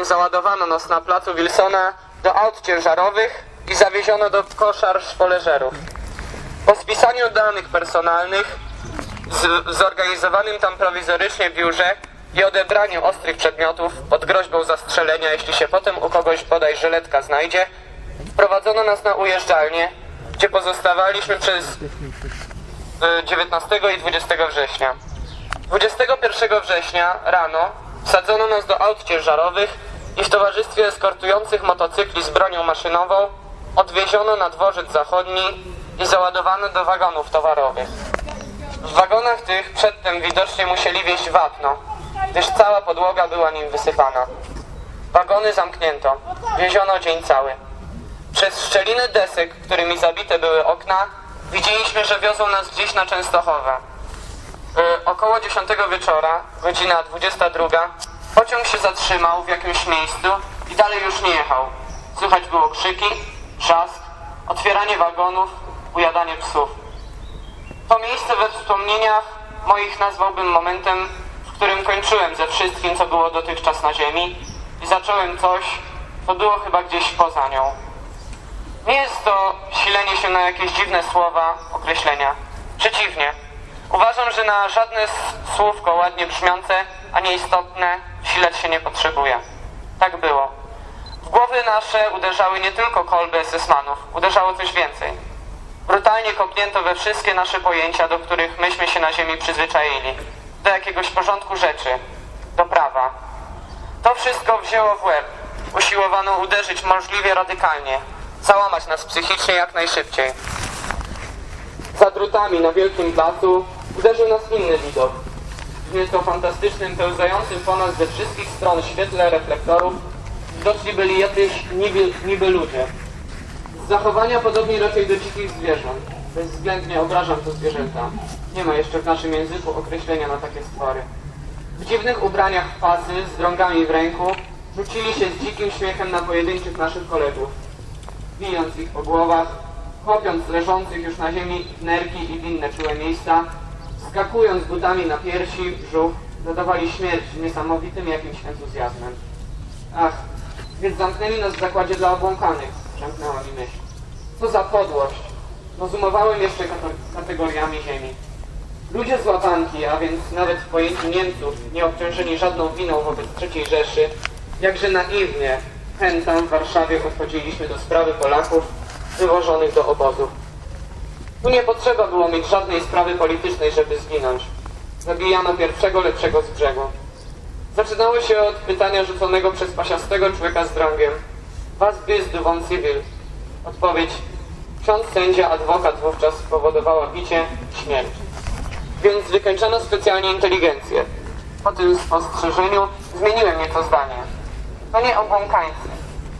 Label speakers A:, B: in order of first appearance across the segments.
A: Załadowano nas na placu Wilsona do aut ciężarowych i zawieziono do koszar szwoleżerów. Po spisaniu danych personalnych, z, zorganizowanym tam prowizorycznie biurze i odebraniu ostrych przedmiotów pod groźbą zastrzelenia, jeśli się potem u kogoś bodaj żyletka znajdzie, wprowadzono nas na ujeżdżalnię, gdzie pozostawaliśmy przez y, 19 i 20 września. 21 września rano wsadzono nas do aut ciężarowych i w towarzystwie eskortujących motocykli z bronią maszynową odwieziono na dworzec zachodni i załadowano do wagonów towarowych. W wagonach tych przedtem widocznie musieli wieść wapno, gdyż cała podłoga była nim wysypana. Wagony zamknięto, wieziono dzień cały. Przez szczeliny desek, którymi zabite były okna, widzieliśmy, że wiozą nas gdzieś na Częstochowę. Y, około 10 wieczora, godzina 22, pociąg się zatrzymał w jakimś miejscu i dalej już nie jechał. Słychać było krzyki, trzask, otwieranie wagonów, ujadanie psów. To miejsce we wspomnieniach moich nazwałbym momentem, w którym kończyłem ze wszystkim, co było dotychczas na ziemi i zacząłem coś, co było chyba gdzieś poza nią. Nie jest to silenie się na jakieś dziwne słowa, określenia. Przeciwnie. Uważam, że na żadne słówko ładnie brzmiące, a nieistotne sileć się nie potrzebuje. Tak było. W głowy nasze uderzały nie tylko kolby esesmanów, uderzało coś więcej. Brutalnie kopnięto we wszystkie nasze pojęcia, do których myśmy się na ziemi przyzwyczaili. Do jakiegoś porządku rzeczy, do prawa. To wszystko wzięło w łeb. Usiłowano uderzyć możliwie radykalnie, załamać nas psychicznie jak najszybciej. Za drutami na wielkim placu uderzył nas inny widok. W nieco fantastycznym, pełzającym po nas ze wszystkich stron świetle reflektorów widoczni byli jacyś niby, niby ludzie. Z zachowania podobni raczej do dzikich zwierząt. Bezwzględnie obrażam to zwierzęta. Nie ma jeszcze w naszym języku określenia na takie stwory. W dziwnych ubraniach w pasy, z drągami w ręku, rzucili się z dzikim śmiechem na pojedynczych naszych kolegów, bijąc ich po głowach, chopiąc leżących już na ziemi nerki i w inne czułe miejsca, skakując butami na piersi, brzuch, dodawali śmierć niesamowitym jakimś entuzjazmem. Ach, więc zamknęli nas w zakładzie dla obłąkanych, przemknęła mi myśl. Co za podłość! Rozumowałem jeszcze kate- kategoriami ziemi. Ludzie z łapanki, a więc nawet w pojęciu Niemców, nie obciążeni żadną winą wobec III Rzeszy, jakże naiwnie, chętam w Warszawie podchodziliśmy do sprawy Polaków wywożonych do obozów. Tu nie potrzeba było mieć żadnej sprawy politycznej, żeby zginąć. Zabijano pierwszego lepszego z brzegu. Zaczynało się od pytania rzuconego przez pasiastego człowieka z drągiem. Was bist du von civil? Odpowiedź. Ksiądz sędzia, adwokat wówczas spowodowała bicie śmierć. Więc wykończono specjalnie inteligencję. Po tym spostrzeżeniu zmieniłem nieco zdanie. To nie obłąkańcy.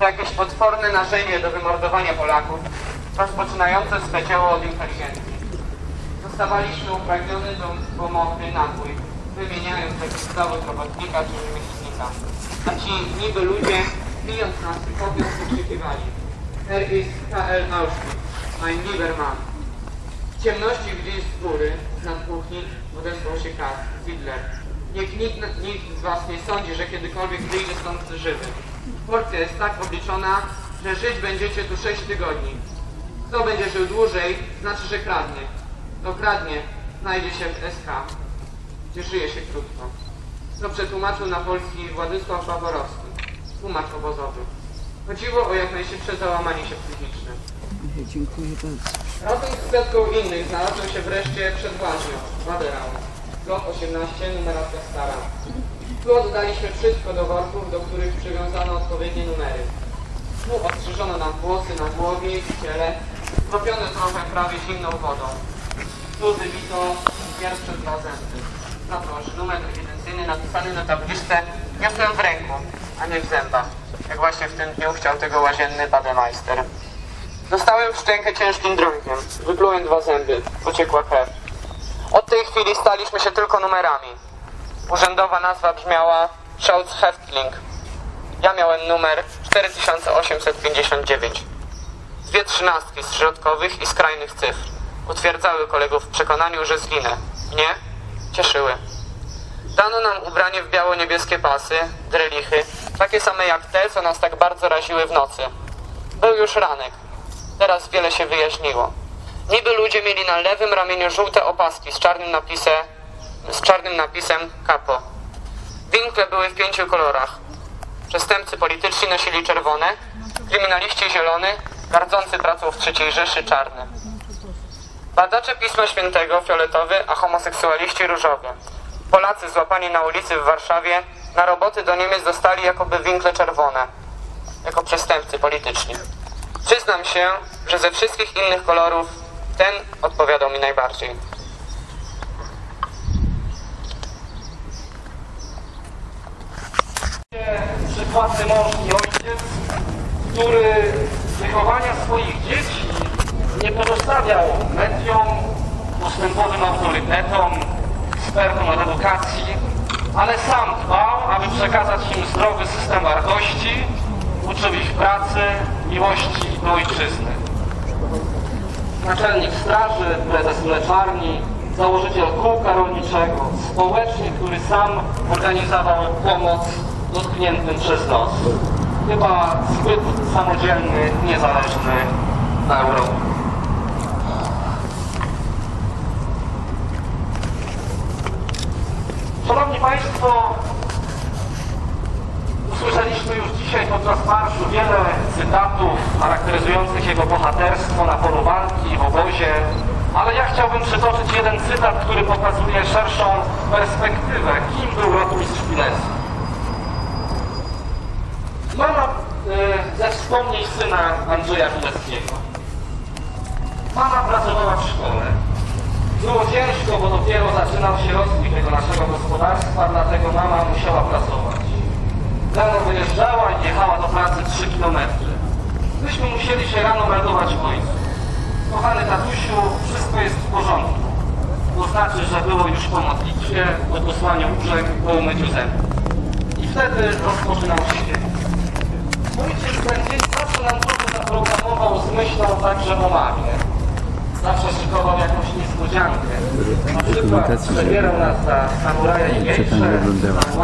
A: To jakieś potworne narzędzie do wymordowania Polaków, rozpoczynające swe dzieło od inteligencji. Dostawaliśmy upragniony do pomocy napój, wymieniając jak stałych robotnika czy rzemieślnika. A ci niby ludzie, bijąc nas i kopiąc, wykrzykiwali. Er ist KL Auschwitz. W ciemności gdzieś z góry, nad kuchni, odezwał się Kat, Zidler. Niech nikt, nikt z was nie sądzi, że kiedykolwiek wyjdzie stąd żywy. Porcja jest tak obliczona, że żyć będziecie tu 6 tygodni. Kto będzie żył dłużej, znaczy, że kradnie. Kto kradnie, znajdzie się w SK, gdzie żyje się krótko. To przetłumaczył na polski Władysław Baworowski, tłumacz obozowy. Chodziło o jak najszybsze załamanie się psychiczne.
B: Dziękuję bardzo.
A: Razem z setką innych znalazłem się wreszcie przed łaźnią, Waderał. Blok 18, numeracja stara. Tu oddaliśmy wszystko do worków, do których przywiązano odpowiednie numery. Tu ostrzyżono nam włosy na głowie i ciele, skropione trochę prawie zimną wodą. Tu wybito pierwsze dwa zęby. No proszę, numer ewidencyjny napisany na tabliczce niosłem w ręku, a nie w zębach. Jak właśnie w tym dniu chciał tego łazienny bademeister. Dostałem w szczękę ciężkim drągiem. Wyplułem dwa zęby. Pociekła krew. Od tej chwili staliśmy się tylko numerami. Urzędowa nazwa brzmiała Scholz Heftling. Ja miałem numer 4859. Dwie trzynastki z środkowych i skrajnych cyfr. Utwierdzały kolegów w przekonaniu, że zginę. Mnie cieszyły. Dano nam ubranie w biało-niebieskie pasy, drelichy, takie same jak te, co nas tak bardzo raziły w nocy. Był już ranek. Teraz wiele się wyjaśniło. Niby ludzie mieli na lewym ramieniu żółte opaski z czarnym napisem, z czarnym napisem kapo. Winkle były w pięciu kolorach. Przestępcy polityczni nosili czerwone, kryminaliści zielony, gardzący pracą w III Rzeszy czarny. Badacze Pisma Świętego fioletowy, a homoseksualiści różowy. Polacy złapani na ulicy w Warszawie na roboty do Niemiec dostali jakoby winkle czerwone, jako przestępcy polityczni. Przyznam się, że ze wszystkich innych kolorów ten odpowiadał mi najbardziej.
C: przykładny mąż i ojciec, który wychowania swoich dzieci nie pozostawiał mediom, postępowym autorytetom, ekspertom od edukacji, ale sam dbał, aby przekazać im zdrowy system wartości, uczył ich pracy, miłości do ojczyzny. Naczelnik straży, prezes mleczarni, założyciel kółka rolniczego, społecznik, który sam organizował pomoc dotkniętym przez los. Chyba zbyt samodzielny, niezależny na Europę. Szanowni Państwo, usłyszeliśmy już dzisiaj podczas marszu wiele cytatów charakteryzujących jego bohaterstwo na polu walki, w obozie, ale ja chciałbym przytoczyć jeden cytat, który pokazuje szerszą perspektywę, kim był rotmistrz Pileski. Mama y, ze wspomnień syna Andrzeja Pileckiego. Mama pracowała w szkole. Było ciężko, bo dopiero zaczynał się rozwój tego naszego gospodarstwa, dlatego mama musiała pracować. Rano wyjeżdżała i jechała do pracy 3 km. Myśmy musieli się rano meldować w ojcu. Kochany tatusiu, wszystko jest w porządku. To znaczy, że było już po modlitwie, po posłaniu łóżek, po umyciu zębów. I wtedy rozpoczynał się dzień. Ojciec ten dzień zawsze nam trochę zaprogramował z myślą także o mamie. Zawsze szykował jakąś niespodziankę. Na przykład przebierał nas za samuraja i gejsze,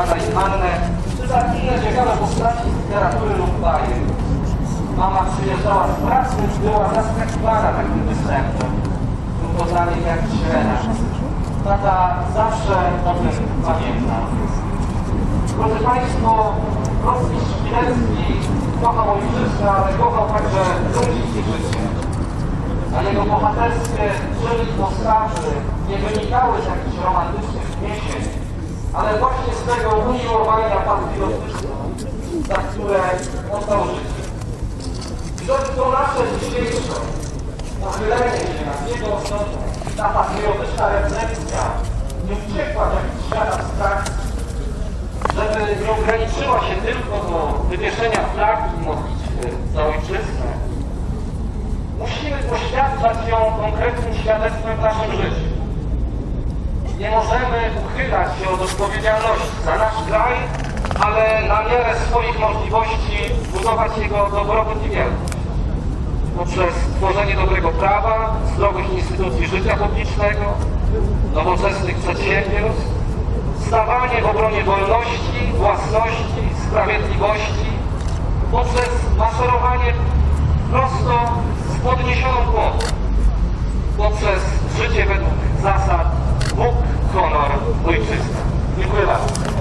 C: za i Annę, czy za inne ciekawe postaci literatury lub bajek. Mama przyjeżdżała z pracy, była zaskakiwana takim występem. Był poznany jak sirena. Tata zawsze o tym pamiętał. Drodzy Państwo, Rosmistrz Pilecki kochał ojczyznę, ale kochał także ludzi i życie. A jego bohaterskie czyny postawy nie wynikały z jakichś romantycznych wniesień, ale właśnie z tego umiłowania patriotycznego, za które oddał życie. I to nasze dzisiejsze pochylenie się nad jego osobą, ta patriotyczna refleksja nie uciekła w jakiś świat abstrakcji, żeby nie ograniczyła się tylko do wywieszenia flagi i modlitwy za ojczyznę, musimy poświadczać ją konkretnym świadectwem w naszym życiu. Nie możemy uchylać się od odpowiedzialności za nasz kraj, ale na miarę swoich możliwości budować jego dobrobyt i wielkość. Poprzez tworzenie dobrego prawa, zdrowych instytucji życia publicznego, nowoczesnych przedsiębiorstw, stawanie w obronie wolności, własności, sprawiedliwości, poprzez maszerowanie prosto z podniesioną głową, poprzez życie według zasad Bóg, honor, ojczyzna. Dziękuję bardzo.